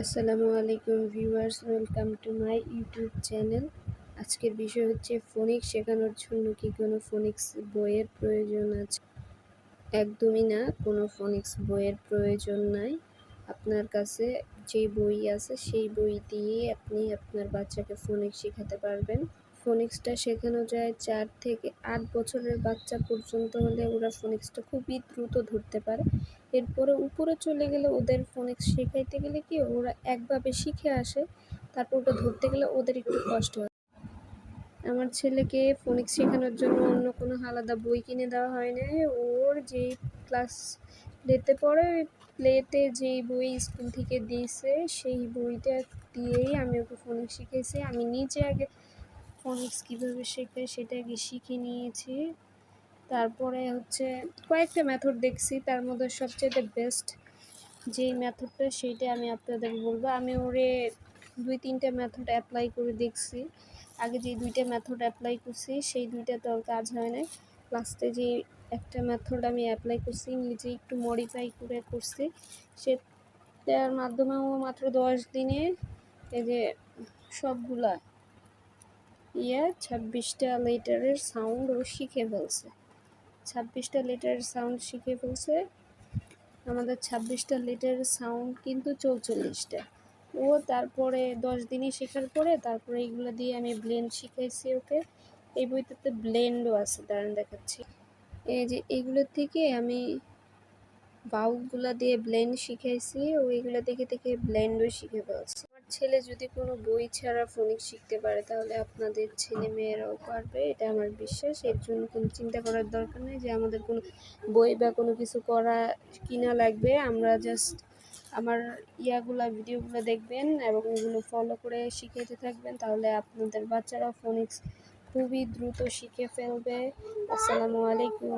আসসালামু আলাইকুম viewers, welcome to my YouTube channel. আজকের বিষয় হচ্ছে ফোনিক্স, শেখানোর জন্য কি কোনো ফোনিক্স বইয়ের প্রয়োজন আছে? একদমই না, কোনো ফোনিক্স বইয়ের প্রয়োজন নাই। আপনার কাছে যে বই আছে, সেই বই দিয়ে আপনি আপনার বাচ্চাকে ফোনিক্স শেখাতে পারবেন। ফোনিক্সটা শেখানো যায়। চার থেকে আট বছরের বাচ্চা পর্যন্ত হলে ওরা ফোনিক্সটা খুবই দ্রুত ধরতে পারে। এরপরে উপরে চলে গেলে ওদের ফোনিক্স শেখাইতে গেলে কি ওরা একভাবে শিখে আসে, তারপর ওটা ধরতে গেলে ওদের একটু কষ্ট হয়। আমার ছেলেকে ফোনিক্স শেখানোর জন্য অন্য কোনো আলাদা বই কিনে দেওয়া হয় না ওর যেই ক্লাস প্লেতে পড়ে, প্লেতে যেই বই স্কুল থেকে দিয়েছে, সেই বইটা দিয়েই আমি ওকে ফোনিক্স শিখেছি আমি নিজে আগে ফোনিক্স কীভাবে শেখায় সেটা শিখে নিয়েছি। তারপরে হচ্ছে কয়েকটা মেথড দেখছি, তার মধ্যে সবচেয়ে বেস্ট যেই মেথডটা সেইটা আমি আপনাদের বলব। আমি ওরে দুই তিনটা মেথড অ্যাপ্লাই করে দেখছি। আগে যে দুইটা মেথড অ্যাপ্লাই করছি, সেই দুইটা তো কাজ হয় না লাস্টে যে একটা মেথড আমি অ্যাপ্লাই করছি, নিজে একটু মডিফাই করে করছি। সেটার মাধ্যমেও মাত্র দশ দিনে এই যে সবগুলা ইয়ে ছাব্বিশটা লিটারের সাউন্ড ও শিখে ফেলছে। ছাব্বিশটা লেটারের সাউন্ড শিখে ফেলছে। আমাদের ছাব্বিশটা লিটারের সাউন্ড কিন্তু চৌচল্লিশটা। ও তারপরে দশ দিনই শেখার পরে তারপরে এইগুলো দিয়ে আমি ব্লেন্ড শিখাইছি ওকে। এই বইটাতে ব্লেন্ডও আছে, দাঁড়ান দেখাচ্ছি। এই যে এইগুলো থেকে আমি বাউগুলো দিয়ে ব্লেন্ড শিখাইছি, ও এইগুলো দেখে দেখে ব্লেন্ডও শিখে ফেলছি। ছেলে যদি কোনো বই ছাড়া ফোনিক শিখতে পারে, তাহলে আপনাদের ছেলে মেয়েরাও পারবে, এটা আমার বিশ্বাস। এর জন্য কোনো চিন্তা করার দরকার নেই যে আমাদের কোনো বই বা কোনো কিছু করা কিনা লাগবে। আমরা জাস্ট আমার ইয়াগুলা, ভিডিওগুলো দেখবেন এবং এগুলো ফলো করে শিখাতে থাকবেন, তাহলে আপনাদের বাচ্চারাও ফোনিক্স খুবই দ্রুত শিখে ফেলবে। আসসালামু আলাইকুম।